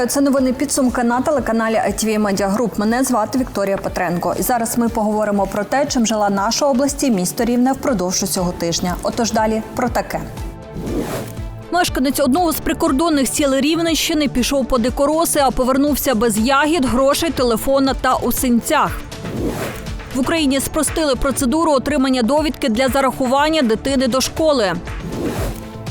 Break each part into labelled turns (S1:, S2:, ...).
S1: Вітаю, це новини підсумки на телеканалі ITV Media Group. Мене звати Вікторія Петренко. І зараз ми поговоримо про те, чим жила наша область і місто Рівне впродовж цього тижня. Отож далі про таке. Мешканець одного з прикордонних сіл Рівненщини пішов по дикороси, а повернувся без ягід, грошей, телефона та у синцях. В Україні спростили процедуру отримання довідки для зарахування дитини до школи.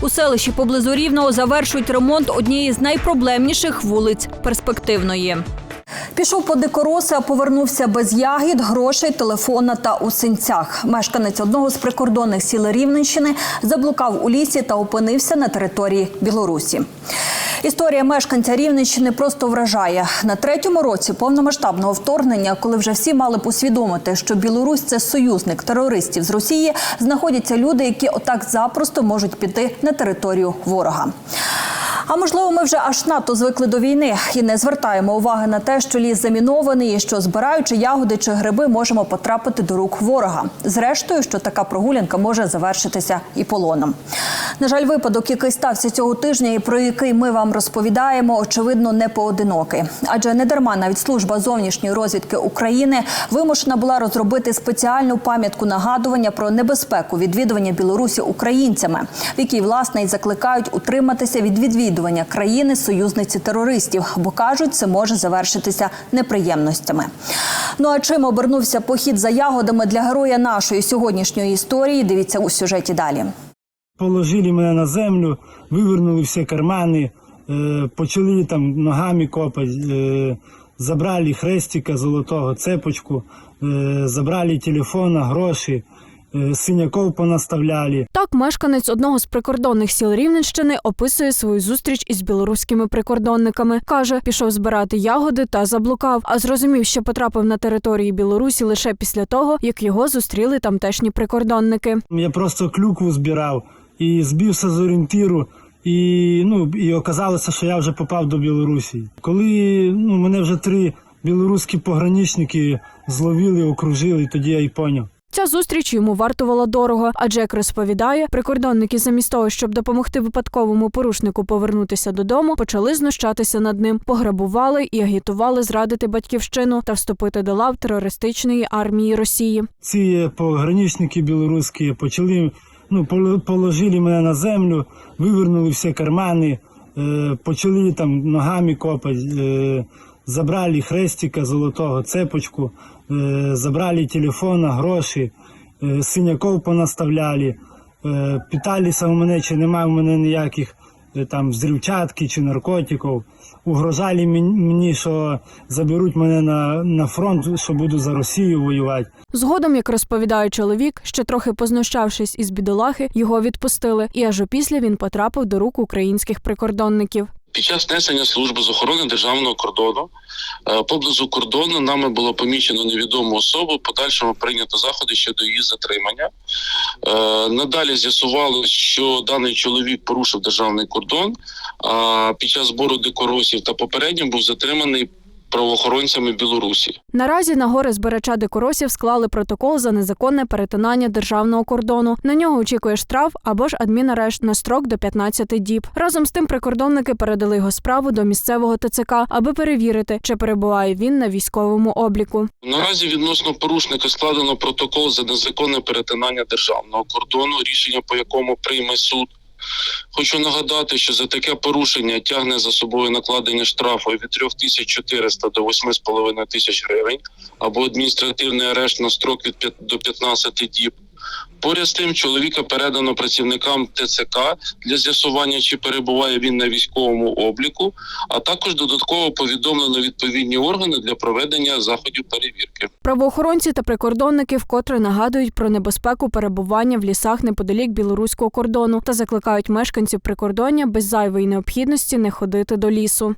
S1: У селищі поблизу Рівного завершують ремонт однієї з найпроблемніших вулиць перспективної. Пішов по дикороси, а повернувся без ягід, грошей, телефона та у синцях. Мешканець одного з прикордонних сіл Рівненщини заблукав у лісі та опинився на території Білорусі. Історія мешканця Рівненщини просто вражає на третьому році повномасштабного вторгнення, коли вже всі мали б усвідомити, що Білорусь це союзник терористів з Росії, знаходяться люди, які отак запросто можуть піти на територію ворога. А можливо, ми вже аж надто звикли до війни і не звертаємо уваги на те, що ліс замінований, і що збираючи ягоди чи гриби, можемо потрапити до рук ворога. Зрештою, що така прогулянка може завершитися і полоном. На жаль, випадок, який стався цього тижня, і про який ми вам розповідаємо, очевидно, не поодинокий. Адже не дарма навіть служба зовнішньої розвідки України вимушена була розробити спеціальну пам'ятку нагадування про небезпеку відвідування Білорусі українцями, в якій власне і закликають утриматися від відвідування країни союзниці терористів, бо кажуть, це може завершитися неприємностями. Ну а чим обернувся похід за ягодами для героя нашої сьогоднішньої історії? Дивіться у сюжеті далі.
S2: Положили мене на землю, вивернули всі кармани, е, почали там ногами копати, е, забрали хрестика золотого, цепочку, е, забрали телефона, гроші, синяков понаставляли.
S3: Так, мешканець одного з прикордонних сіл Рівненщини описує свою зустріч із білоруськими прикордонниками. Каже, пішов збирати ягоди та заблукав, а зрозумів, що потрапив на території Білорусі лише після того, як його зустріли тамтешні прикордонники.
S2: Я просто клюкву збирав і збився з орієнтиру. І ну і оказалося, що я вже попав до Білорусі. Коли ну мене вже три білоруські пограничники зловили, окружили, тоді я й поняв.
S3: Ця зустріч йому вартувала дорого, адже як розповідає, прикордонники замість того, щоб допомогти випадковому порушнику повернутися додому, почали знущатися над ним, пограбували і агітували зрадити батьківщину та вступити до лав терористичної армії Росії.
S2: ці пограничники білоруські почали, ну, поло- положили мене на землю, вивернули всі кармани, е, почали там ногами копати, е, забрали хрестика золотого, цепочку, забрали телефона, гроші, е, синяков понаставляли, е, питалися у мене, чи немає у мене ніяких е, там взривчатки чи наркотиків. Угрожали мені, що заберуть мене на, на фронт, що буду за Росію воювати.
S3: Згодом, як розповідає чоловік, ще трохи познущавшись із бідолахи, його відпустили, і аж опісля він потрапив до рук українських прикордонників.
S4: Під час несення служби з охорони державного кордону е, поблизу кордону нами було помічено невідому особу. Подальшому прийнято заходи щодо її затримання. Е, Надалі з'ясували, що даний чоловік порушив державний кордон. А під час збору дикоросів та попередньо був затриманий правоохоронцями Білорусі.
S3: Наразі на гори збирача дикоросів склали протокол за незаконне перетинання державного кордону. На нього очікує штраф або ж адмінарешт на строк до 15 діб. Разом з тим прикордонники передали його справу до місцевого ТЦК, аби перевірити, чи перебуває він на військовому обліку.
S4: Наразі відносно порушника складено протокол за незаконне перетинання державного кордону, рішення по якому прийме суд. Хочу нагадати, що за таке порушення тягне за собою накладення штрафу від 3400 до 8,5 тисяч гривень або адміністративний арешт на строк від 5 до 15 діб. Поряд з тим, чоловіка передано працівникам ТЦК для з'ясування, чи перебуває він на військовому обліку, а також додатково повідомлено відповідні органи для проведення заходів перевірки.
S3: Правоохоронці та прикордонники вкотре нагадують про небезпеку перебування в лісах неподалік білоруського кордону та закликають мешканців прикордоння без зайвої необхідності не ходити до лісу.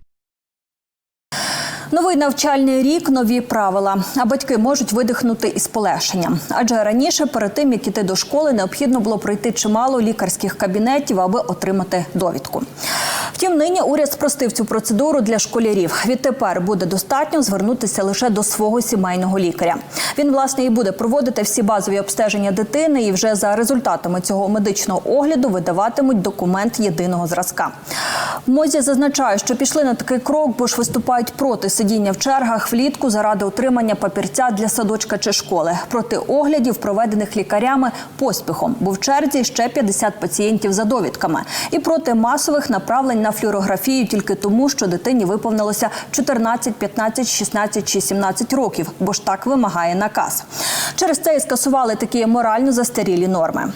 S1: Новий навчальний рік, нові правила. А батьки можуть видихнути із полегшенням. Адже раніше, перед тим як іти до школи, необхідно було пройти чимало лікарських кабінетів, аби отримати довідку. Втім, нині уряд спростив цю процедуру для школярів. Відтепер буде достатньо звернутися лише до свого сімейного лікаря. Він власне і буде проводити всі базові обстеження дитини, і вже за результатами цього медичного огляду видаватимуть документ єдиного зразка. Мозі зазначає, що пішли на такий крок, бо ж виступають проти сидіння в чергах влітку заради отримання папірця для садочка чи школи, проти оглядів, проведених лікарями поспіхом, бо в черзі ще 50 пацієнтів за довідками, і проти масових направлень на флюорографію тільки тому, що дитині виповнилося 14, 15, 16 чи 17 років, бо ж так вимагає наказ. Через це і скасували такі морально застарілі норми.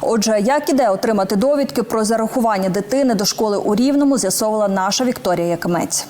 S1: Отже, як іде отримати довідки про зарахування дитини до школи у Рівному, з'ясовувала наша Вікторія Якимець.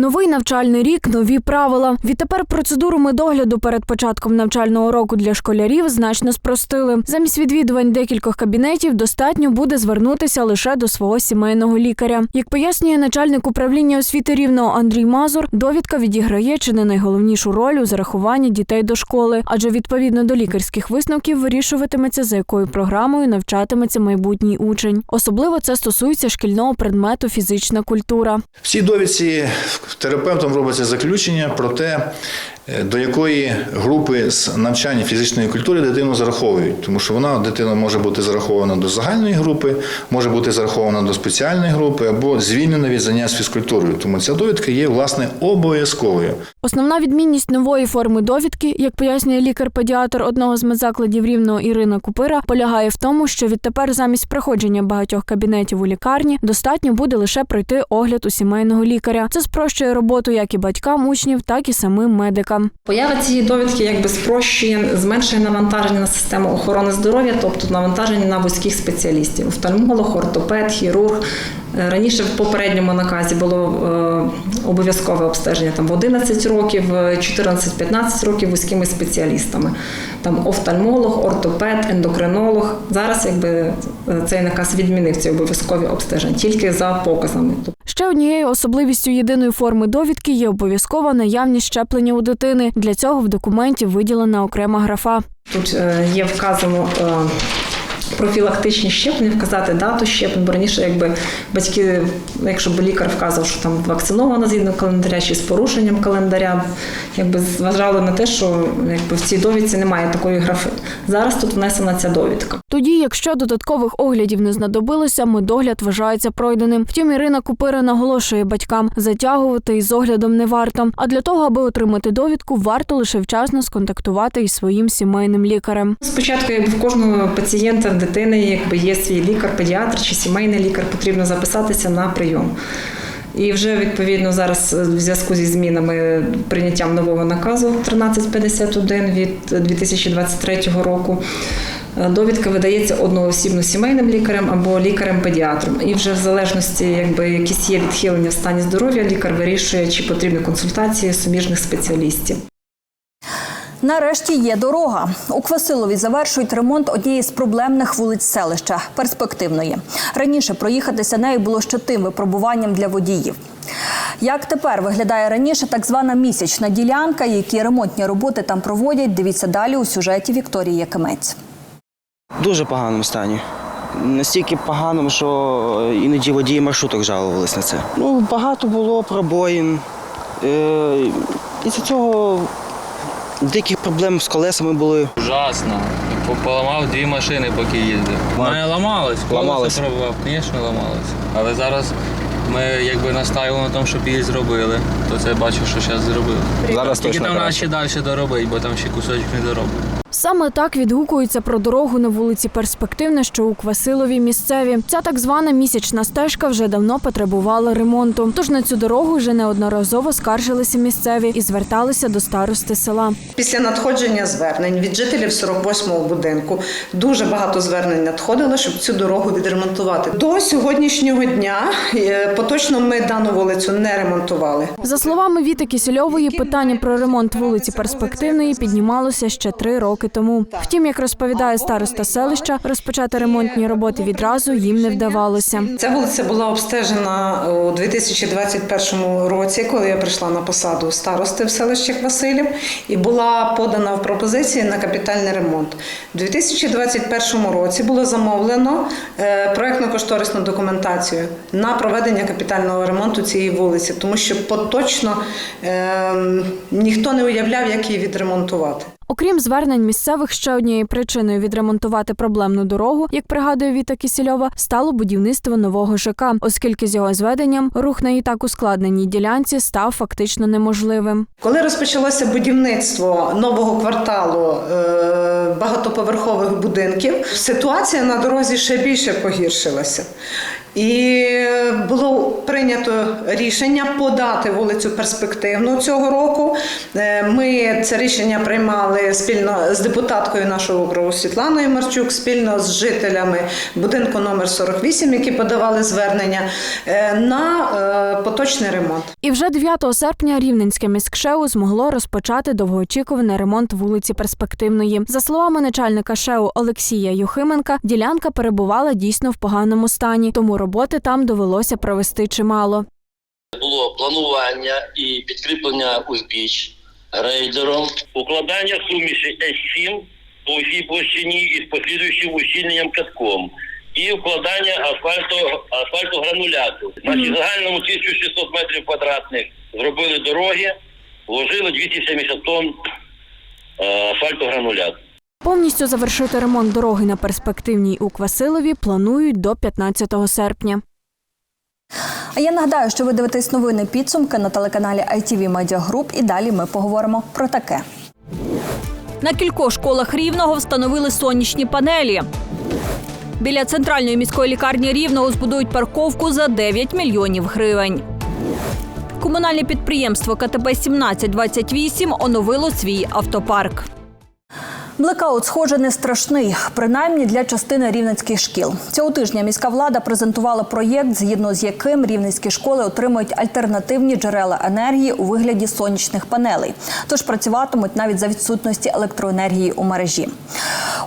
S3: Новий навчальний рік, нові правила. Відтепер процедуру медогляду перед початком навчального року для школярів значно спростили. Замість відвідувань декількох кабінетів достатньо буде звернутися лише до свого сімейного лікаря. Як пояснює начальник управління освіти рівного Андрій Мазур, довідка відіграє чи не найголовнішу роль у зарахуванні дітей до школи, адже відповідно до лікарських висновків вирішуватиметься, за якою програмою навчатиметься майбутній учень. Особливо це стосується шкільного предмету фізична культура.
S5: В цій довідці терапевтом робиться заключення про те, до якої групи з навчання фізичної культури дитину зараховують, тому що вона дитина може бути зарахована до загальної групи, може бути зарахована до спеціальної групи або звільнена від занять з фізкультурою. Тому ця довідка є власне обов'язковою.
S3: Основна відмінність нової форми довідки, як пояснює лікар-педіатр одного з медзакладів рівного Ірина Купира, полягає в тому, що відтепер замість проходження багатьох кабінетів у лікарні достатньо буде лише пройти огляд у сімейного лікаря. Це спрощує роботу як і батькам учнів, так і самим медикам.
S6: Поява цієї довідки якби спрощує, зменшує навантаження на систему охорони здоров'я, тобто навантаження на вузьких спеціалістів: офтальмолог, ортопед, хірург. Е, Раніше в попередньому наказі було е, обов'язкове обстеження там в 11 років, е, 14-15 років вузькими спеціалістами. Там офтальмолог, ортопед, ендокринолог. Зараз якби е, цей наказ відмінив ці обов'язкові обстеження тільки за показами.
S3: Ще однією особливістю єдиної форми довідки є обов'язкова наявність щеплення у дитини. Для цього в документі виділена окрема графа.
S6: Тут е, є вказано е, профілактичні щеплення, вказати дату щеплень, бо раніше, якби батьки, якщо б лікар вказав, що там вакцинована згідно календаря чи з порушенням календаря, якби зважали на те, що якби в цій довідці немає такої графи. Зараз тут внесена ця довідка.
S3: Тоді, якщо додаткових оглядів не знадобилося, медогляд вважається пройденим. Втім, Ірина Купира наголошує батькам, затягувати із оглядом не варто. А для того, аби отримати довідку, варто лише вчасно сконтактувати із своїм сімейним лікарем.
S6: Спочатку, якби в кожного пацієнта, дитини, якби є свій лікар, педіатр чи сімейний лікар, потрібно записатися на прийом. І вже відповідно зараз е, в зв'язку зі змінами прийняттям нового наказу 1351 від 2023 року. е, Довідка видається одноосібно сімейним лікарем або лікарем-педіатром. І вже в залежності, якби якісь є відхилення в стані здоров'я, лікар вирішує, чи потрібні консультації суміжних спеціалістів.
S1: Нарешті є дорога. У Квасилові завершують ремонт однієї з проблемних вулиць селища перспективної. Раніше проїхатися нею було ще тим випробуванням для водіїв. Як тепер виглядає раніше так звана місячна ділянка, які ремонтні роботи там проводять, дивіться далі у сюжеті Вікторії Якимець.
S7: Дуже поганому стані. Настільки поганому, що іноді водії маршруток жалувались на це. Ну, багато було пробоїн. Е, і з цього деяких проблем з колесами були.
S8: Ужасно. Поламав дві машини, поки їздив. Не ламалось,
S7: Ламалось.
S8: колесо пробував, звісно, ламалось. Але зараз ми якби наставили на тому, щоб її зробили. То це бачу, що зараз зробили.
S7: Зараз
S8: Тільки
S7: точно
S8: там треба
S7: краще.
S8: ще далі доробити, бо там ще кусочок не дороблено.
S3: Саме так відгукуються про дорогу на вулиці Перспективна, що у Квасилові місцеві. Ця так звана місячна стежка вже давно потребувала ремонту. Тож на цю дорогу вже неодноразово скаржилися місцеві і зверталися до старости села.
S9: Після надходження звернень від жителів 48-го будинку дуже багато звернень надходило, щоб цю дорогу відремонтувати. До сьогоднішнього дня е, поточно ми дану вулицю не ремонтували.
S3: За словами Віти Кісельової, питання про ремонт вулиці Перспективної піднімалося ще три роки тому. Втім, як розповідає староста селища, розпочати ремонтні роботи відразу їм не вдавалося.
S9: Ця вулиця була обстежена у 2021 році, коли я прийшла на посаду старости в селищі Василів, і була подана в пропозиції на капітальний ремонт. У 2021 році було замовлено е, проектно-кошторисну документацію на проведення капітального ремонту цієї вулиці, тому що поточно е, ніхто не уявляв, як її відремонтувати.
S3: Окрім звернень місцевих, ще однією причиною відремонтувати проблемну дорогу, як пригадує Віта Кісільова, стало будівництво нового ЖК, оскільки з його зведенням рух на і так ускладненій ділянці став фактично неможливим.
S9: Коли розпочалося будівництво нового кварталу е, багатоповерхових будинків, ситуація на дорозі ще більше погіршилася. І було прийнято рішення подати вулицю перспективну цього року. Е, Ми це рішення приймали спільно з депутаткою нашого округу Світланою Марчук, спільно з жителями будинку номер 48, які подавали звернення е, на е, поточний ремонт.
S3: І вже 9 серпня Рівненське міськшеу змогло розпочати довгоочікуваний ремонт вулиці Перспективної. За словами начальника ШЕУ Олексія Юхименка, ділянка перебувала дійсно в поганому стані, тому роботи там довелося провести чимало.
S10: було планування і підкріплення узбіч рейдером, укладання суміші С7 по усій площині із послідуючим ущільненням катком і вкладання асфальту, асфальтогрануляту. Значить, в загальному 1600 метрів квадратних зробили дороги, вложили 270 тонн е, асфальтогрануляту.
S3: Повністю завершити ремонт дороги на перспективній у Квасилові планують до 15 серпня.
S1: А я нагадаю, що ви дивитесь новини підсумки на телеканалі ITV Media Group і далі ми поговоримо про таке. На кількох школах Рівного встановили сонячні панелі. Біля центральної міської лікарні Рівного збудують парковку за 9 мільйонів гривень. Комунальне підприємство КТП 1728 оновило свій автопарк. Блекаут, схоже, не страшний, принаймні для частини рівненських шкіл. Цього тижня міська влада презентувала проєкт, згідно з яким рівненські школи отримують альтернативні джерела енергії у вигляді сонячних панелей, тож працюватимуть навіть за відсутності електроенергії у мережі.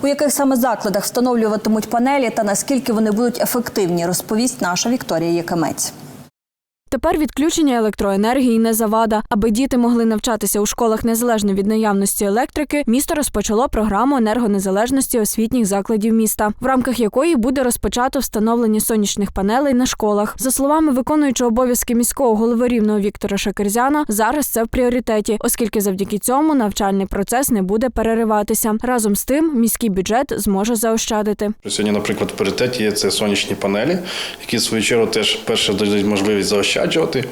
S1: У яких саме закладах встановлюватимуть панелі та наскільки вони будуть ефективні, розповість наша Вікторія Якимець.
S3: Тепер відключення електроенергії не завада. Аби діти могли навчатися у школах незалежно від наявності електрики, місто розпочало програму енергонезалежності освітніх закладів міста, в рамках якої буде розпочато встановлення сонячних панелей на школах. За словами виконуючого обов'язки міського голови рівного Віктора Шакерзяна, зараз це в пріоритеті, оскільки завдяки цьому навчальний процес не буде перериватися. Разом з тим, міський бюджет зможе заощадити.
S11: Сьогодні, наприклад, в пріоритеті є це сонячні панелі, які в свою чергу теж перше дають можливість заощаджувати.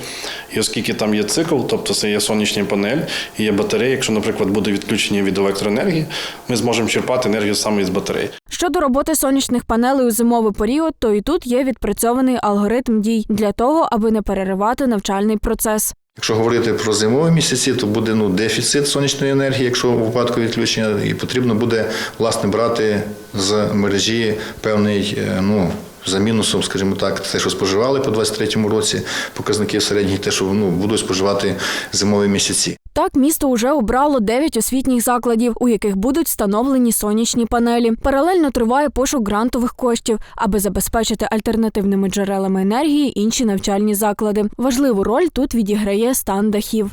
S11: І оскільки там є цикл, тобто це є сонячні панель і є батарея. Якщо, наприклад, буде відключення від електроенергії, ми зможемо черпати енергію саме із батарей.
S3: Щодо роботи сонячних панелей у зимовий період, то і тут є відпрацьований алгоритм дій для того, аби не переривати навчальний процес.
S5: Якщо говорити про зимові місяці, то буде ну, дефіцит сонячної енергії, якщо у випадку відключення, і потрібно буде власне брати з мережі певний е, ну. За мінусом, скажімо так, те, що споживали по 23-му році, показники середні, те, що ну, будуть споживати зимові місяці.
S3: Так, місто уже обрало 9 освітніх закладів, у яких будуть встановлені сонячні панелі. Паралельно триває пошук грантових коштів, аби забезпечити альтернативними джерелами енергії інші навчальні заклади. Важливу роль тут відіграє стан дахів.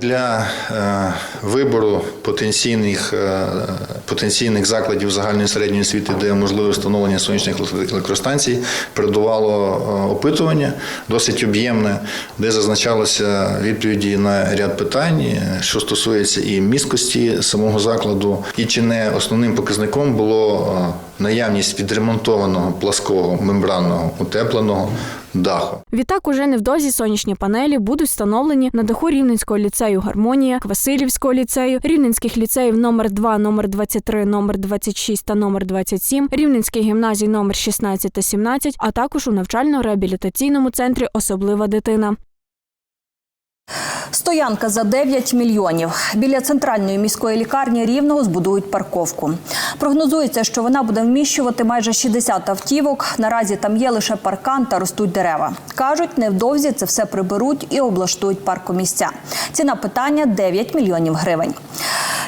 S5: Для е, вибору потенційних, е, потенційних закладів загальної середньої освіти, де можливе встановлення сонячних електростанцій, передувало е, опитування досить об'ємне, де зазначалося відповіді на ряд питань, що стосується і міськості самого закладу, і чи не основним показником було наявність відремонтованого плаского мембранного утепленого даху.
S3: Відтак, уже невдовзі сонячні панелі будуть встановлені на даху Рівненського ліцею Гармонія, Квасилівського ліцею, Рівненських ліцеїв номер 2, номер 23, номер 26 та номер 27, Рівненських гімназій номер 16 та 17, а також у навчально-реабілітаційному центрі Особлива дитина.
S1: Стоянка за 9 мільйонів. Біля центральної міської лікарні Рівного збудують парковку. Прогнозується, що вона буде вміщувати майже 60 автівок. Наразі там є лише паркан та ростуть дерева. Кажуть, невдовзі це все приберуть і облаштують паркомісця. Ціна питання 9 мільйонів гривень.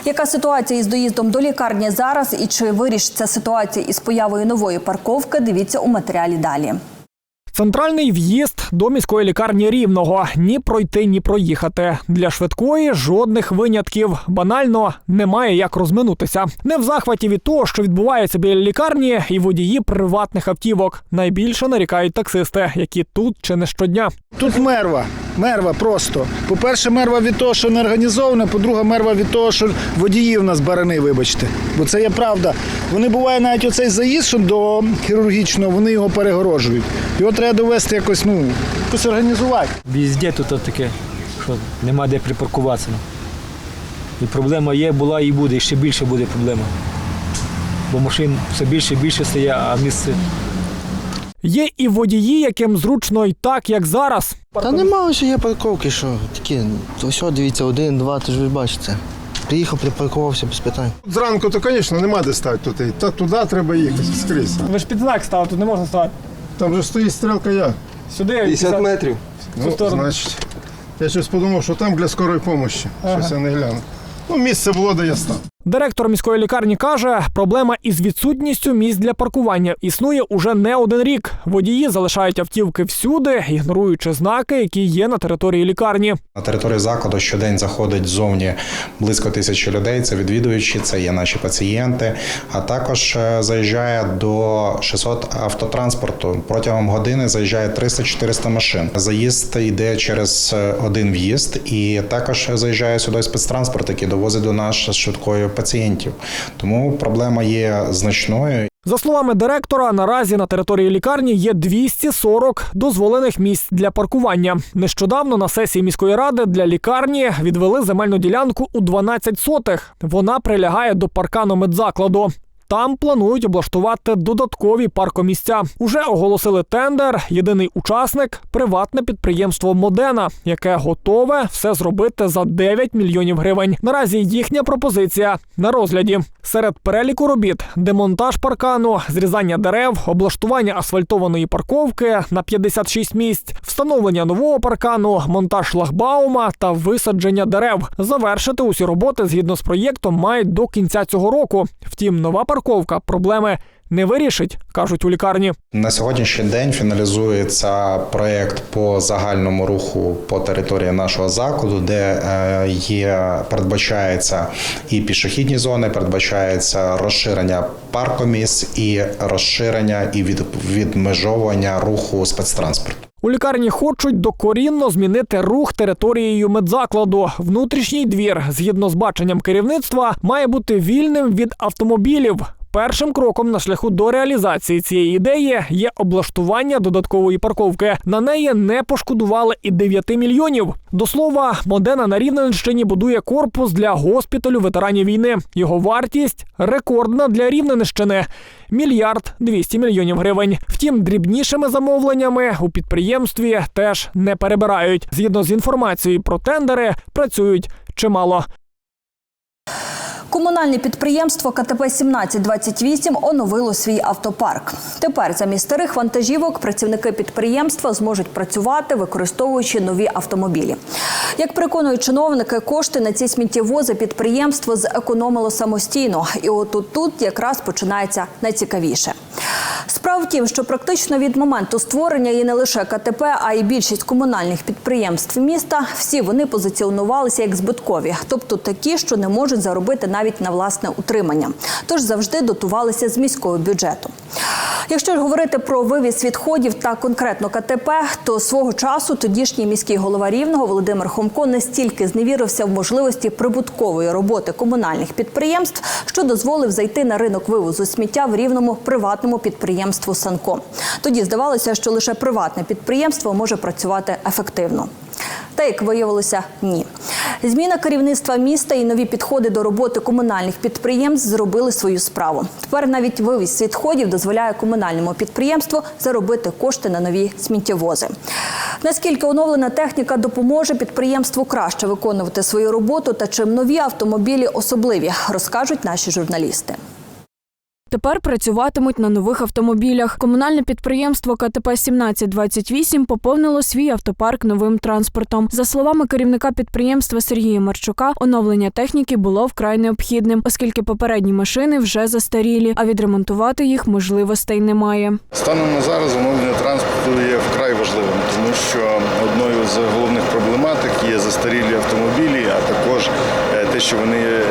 S1: Яка ситуація із доїздом до лікарні зараз і чи вирішиться ситуація із появою нової парковки? Дивіться у матеріалі далі.
S12: Центральний в'їзд до міської лікарні рівного ні пройти, ні проїхати. Для швидкої жодних винятків. Банально немає як розминутися. Не в захваті від того, що відбувається біля лікарні, і водії приватних автівок. Найбільше нарікають таксисти, які тут чи не щодня.
S13: Тут мерва. Мерва просто. По-перше, мерва від того, що не організована, по-друге, мерва від того, що водії в нас барани, вибачте. Бо це є правда. Вони буває навіть оцей заїзд що до хірургічного, вони його перегорожують. Його треба довести якось, ну, якось організувати.
S14: Везде тут таке, що нема де припаркуватися. І проблема є, була і буде, і ще більше буде проблема. Бо машин все більше і більше стає, а місце
S12: Є і водії, яким зручно і так, як зараз.
S7: Та нема ось є парковки, що такі. Ось, дивіться, один, два, ти ж ви бачите. Приїхав, припаркувався без питань.
S15: Зранку, то, звісно, нема де стати тут. Та туди треба їхати скрізь.
S12: Ви ж під знак стали, тут не можна ставати.
S15: Там же стоїть стрілка я.
S12: Сюди
S15: 50
S14: метрів.
S15: Ну, значить, я щось подумав, що там для скорої допомоги. Щось я не гляну. Ну, місце було, де я став.
S12: Директор міської лікарні каже, проблема із відсутністю місць для паркування існує уже не один рік. Водії залишають автівки всюди, ігноруючи знаки, які є на території лікарні.
S16: На територію закладу щодень заходить зовні близько тисячі людей. Це відвідувачі, це є наші пацієнти. А також е, заїжджає до 600 автотранспорту. Протягом години заїжджає 300-400 машин. Заїзд йде через е, один в'їзд, і також заїжджає сюди спецтранспорт, який довозить до нас швидкою пацієнтів. Тому проблема є значною.
S12: За словами директора, наразі на території лікарні є 240 дозволених місць для паркування. Нещодавно на сесії міської ради для лікарні відвели земельну ділянку у 12 сотих. Вона прилягає до паркану медзакладу. Там планують облаштувати додаткові паркомісця. Уже оголосили тендер. Єдиний учасник приватне підприємство Модена, яке готове все зробити за 9 мільйонів гривень. Наразі їхня пропозиція на розгляді. Серед переліку робіт демонтаж паркану, зрізання дерев, облаштування асфальтованої парковки на 56 місць, встановлення нового паркану, монтаж шлагбаума та висадження дерев. Завершити усі роботи згідно з проєктом мають до кінця цього року. Втім, нова парковка проблеми не вирішить, кажуть у лікарні.
S16: На сьогоднішній день фіналізується проєкт по загальному руху по території нашого закладу, де е, є передбачається і пішохідні зони, передбачається розширення паркомісць і розширення і від, відмежовування руху спецтранспорту.
S12: У лікарні хочуть докорінно змінити рух територією медзакладу. Внутрішній двір, згідно з баченням керівництва, має бути вільним від автомобілів. Першим кроком на шляху до реалізації цієї ідеї є облаштування додаткової парковки. На неї не пошкодували і 9 мільйонів. До слова, Модена на Рівненщині будує корпус для госпіталю ветеранів війни. Його вартість рекордна для Рівненщини – мільярд 200 мільйонів гривень. Втім, дрібнішими замовленнями у підприємстві теж не перебирають. Згідно з інформацією про тендери, працюють чимало.
S1: Комунальне підприємство КТП 1728 оновило свій автопарк. Тепер замість старих вантажівок працівники підприємства зможуть працювати, використовуючи нові автомобілі. Як переконують чиновники, кошти на ці сміттєвози підприємство зекономило самостійно, і отут тут якраз починається найцікавіше. Справа в тім, що практично від моменту створення і не лише КТП, а й більшість комунальних підприємств міста, всі вони позиціонувалися як збиткові, тобто такі, що не можуть заробити навіть на власне утримання, тож завжди дотувалися з міського бюджету. Якщо ж говорити про вивіз відходів та конкретно КТП, то свого часу тодішній міський голова рівного Володимир Хомко настільки зневірився в можливості прибуткової роботи комунальних підприємств, що дозволив зайти на ринок вивозу сміття в рівному приватному підприємству Санко. Тоді здавалося, що лише приватне підприємство може працювати ефективно. Та як виявилося, ні. Зміна керівництва міста і нові підходи до роботи комунальних підприємств зробили свою справу. Тепер навіть вивіз відходів дозволяє комунальному підприємству заробити кошти на нові сміттєвози. Наскільки оновлена техніка допоможе підприємству краще виконувати свою роботу та чим нові автомобілі особливі, розкажуть наші журналісти.
S3: Тепер працюватимуть на нових автомобілях. Комунальне підприємство КТП 1728 поповнило свій автопарк новим транспортом. За словами керівника підприємства Сергія Марчука, оновлення техніки було вкрай необхідним, оскільки попередні машини вже застарілі, а відремонтувати їх можливостей немає.
S11: Станом на зараз оновлення транспорту є вкрай важливим, тому що одною з головних проблематик є застарілі автомобілі, а також е, те, що вони е,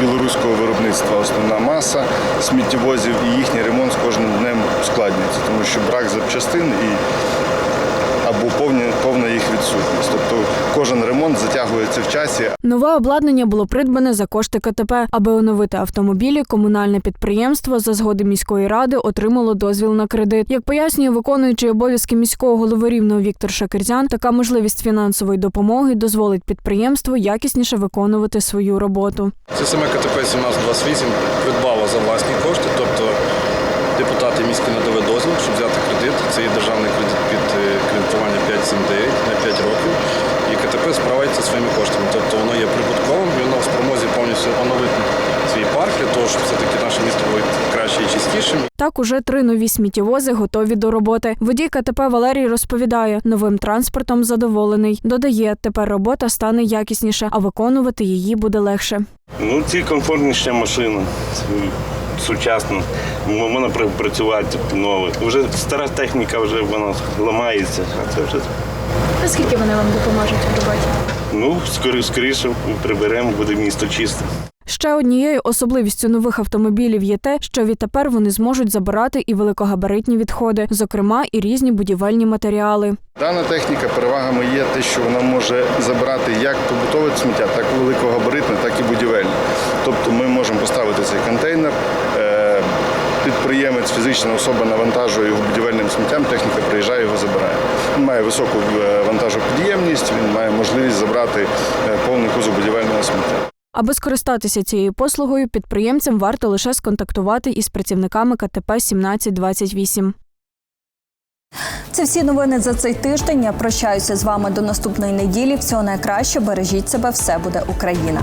S11: білоруського виробництва, основна маса сміттєвозів і їхній ремонт з кожним днем ускладнюється, тому що брак запчастин і або повна їх відсутність. Тобто кожен ремонт затягується в часі,
S3: Нове обладнання було придбане за кошти КТП. Аби оновити автомобілі, комунальне підприємство за згоди міської ради отримало дозвіл на кредит. Як пояснює виконуючий обов'язки міського голови Рівного Віктор Шакирзян, така можливість фінансової допомоги дозволить підприємству якісніше виконувати свою роботу.
S11: Це саме КТП 1728 придбало за власні кошти, тобто депутати міські надали дозвіл, щоб взяти кредит. Це є державний кредит під е, кредитування 579 на 5 років. І КТП справиться своїми коштами. Тобто воно є прибутковим і воно в спромозі повністю оновити свій парк для того, щоб все-таки наше місто було краще і чистішим.
S3: Так уже три нові сміттєвози готові до роботи. Водій КТП Валерій розповідає, новим транспортом задоволений. Додає, тепер робота стане якісніше, а виконувати її буде легше.
S17: Ну, ці комфортніша машина. Сучасна, можна працювати нове. Вже стара техніка вже вона ламається, а це вже
S3: Наскільки вони вам допоможуть в роботі?
S17: ну скоріше приберемо, буде місто чисте.
S3: Ще однією особливістю нових автомобілів є те, що відтепер вони зможуть забирати і великогабаритні відходи, зокрема і різні будівельні матеріали.
S11: Дана техніка перевагами є те, що вона може забирати як побутове сміття, так і великогабаритне, так і будівельне. Тобто ми можемо поставити цей контейнер. е, Підприємець, фізична особа навантажує його будівельним сміттям, техніка приїжджає, його забирає. Він має високу е, вантажопідємність, він має можливість забрати е, повний кузов будівельного сміття.
S3: Аби скористатися цією послугою, підприємцям варто лише сконтактувати із працівниками КТП 1728.
S1: Це всі новини за цей тиждень. Я прощаюся з вами до наступної неділі. Всього найкраще. Бережіть себе. Все буде Україна.